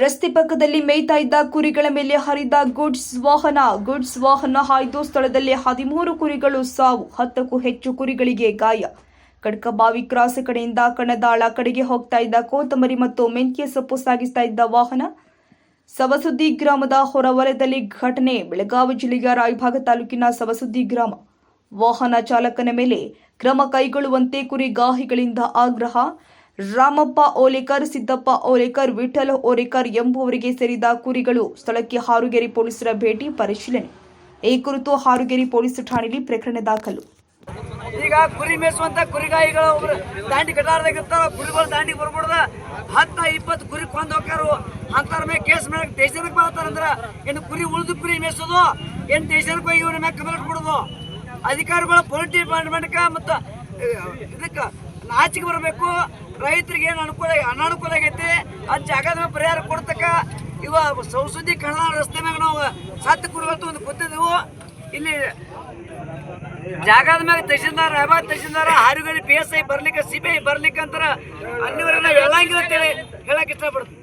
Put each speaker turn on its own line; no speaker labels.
ರಸ್ತೆ ಪಕ್ಕದಲ್ಲಿ ಮೇಯ್ತಾ ಇದ್ದ ಕುರಿಗಳ ಮೇಲೆ ಹರಿದ ಗುಡ್ಸ್ ವಾಹನ. ಗುಡ್ಸ್ ವಾಹನ ಹಾಯ್ದು ಸ್ಥಳದಲ್ಲಿ ಹದಿಮೂರು ಕುರಿಗಳು ಸಾವು. ಹತ್ತಕ್ಕೂ ಹೆಚ್ಚು ಕುರಿಗಳಿಗೆ ಗಾಯ. ಕಡ್ಕಬಾವಿ ಕ್ರಾಸ್ ಕಡೆಯಿಂದ ಕಣದಾಳ ಕಡೆಗೆ ಹೋಗ್ತಾ ಇದ್ದ ಕೋತಮರಿ ಮತ್ತು ಮೆಂತ್ಯ ಸೊಪ್ಪು ಸಾಗಿಸ್ತಾ ಇದ್ದ ವಾಹನ. ಸವಸುದ್ದಿ ಗ್ರಾಮದ ಹೊರವಲಯದಲ್ಲಿ ಘಟನೆ. ಬೆಳಗಾವಿ ಜಿಲ್ಲೆಯ ರಾಯಭಾಗ ತಾಲೂಕಿನ ಸವಸುದ್ದಿ ಗ್ರಾಮ. ವಾಹನ ಚಾಲಕನ ಮೇಲೆ ಕ್ರಮ ಕೈಗೊಳ್ಳುವಂತೆ ಕುರಿಗಾಹಿಗಳಿಂದ ಆಗ್ರಹ. ರಾಮಪ್ಪ ಓಲೇಕರ್, ಸಿದ್ದಪ್ಪ ಓಲೇಕರ್ ವಿಠಲ್ ಓಲೇಕರ್ ಎಂಬುವರಿಗೆ ಸೇರಿದ ಕುರಿಗಳು ಸ್ಥಳಕ್ಕೆ ಹಾರುಗೆರೆ ಪೊಲೀಸರ ಭೇಟಿ ಪರಿಶೀಲನೆ. ಈ ಕುರಿತು ಹಾರುಗೆರೆ ಪೊಲೀಸ್ ಠಾಣೆಯಲ್ಲಿ ಪ್ರಕರಣ ದಾಖಲು.
ಈಗ ಕುರಿ ಮೇಯಿಸುವಂತ ಕುರಿಗಾಯಿಗಳು ಒಬ್ರು ದಾಂಡಿ ಕಟಾರದಾಗ ಇರ್ತಾರ, ಕುರಿಗಳು ದಾಂಡಿ ಬರ್ಬಿಡ್ದ. ಹತ್ತ ಇಪ್ಪತ್ತು ಕುರಿ ಕೊಂದ್ ಹೋಗ್ಯಾರು. ಅಂತಾರ ಮೇಲೆ ಕೇಸ್ ಮೇಲೆ ದೇಶನಕ್ಕೆ ಬರ್ತಾರ ಅಂದ್ರ, ಇನ್ನು ಕುರಿ ಉಳಿದು ಕುರಿ ಮೇಯಿಸೋದು ಏನು ದೇಶನಕ್ಕೆ ಹೋಗಿ ಇವ್ರ ಮೇಲೆ ಕಂಪ್ಲೇಂಟ್ ಕೊಡೋದು ಅಧಿಕಾರಿಗಳು ಪೊಲಿಟಿ ಡಿಪಾರ್ಟ್ಮೆಂಟ್ಗೆ ಮತ್ತು, ಇದಕ್ಕೆ ನಾಚಿಗೆ ಬರಬೇಕು. ರೈತರಿಗೆ ಏನು ಅನುಕೂಲ ಅನಾನುಕೂಲ ಆಗೈತಿ. ಆ ಜಾಗದ ಪರಿಹಾರ ಕೊಡ್ತಕ್ಕ ಇವ ಸೌಸುದ್ದಿ ಕನ್ನಡ ರಸ್ತೆ ಮ್ಯಾಗ ನಾವು ಸತ್ತು ಕುರಿಗಳು ಒಂದು ಕೂತಿದ್ದೆವು ಇಲ್ಲಿ ಜಾಗದ ಮ್ಯಾಗ ತಹಶೀಲ್ದಾರ್ ಅಹಬಾದ್ ತಹಶೀಲ್ದಾರ್, ಹಾರುಗಳಿ ಪಿ ಎಸ್ ಐ ಬರ್ಲಿಕ್ಕೆ ಸಿ ಬಿ ಐ ಬರ್ಲಿಕ್ಕೆ ಅಂತಾರ ಅನ್ನಿವರೆಲ್ಲ ನಾವು ಹೇಳಂಗಿಲ್ಲ ಅಂತೇಳಿ ಹೇಳಕ್ ಇಷ್ಟಪಡ್ತೀನಿ.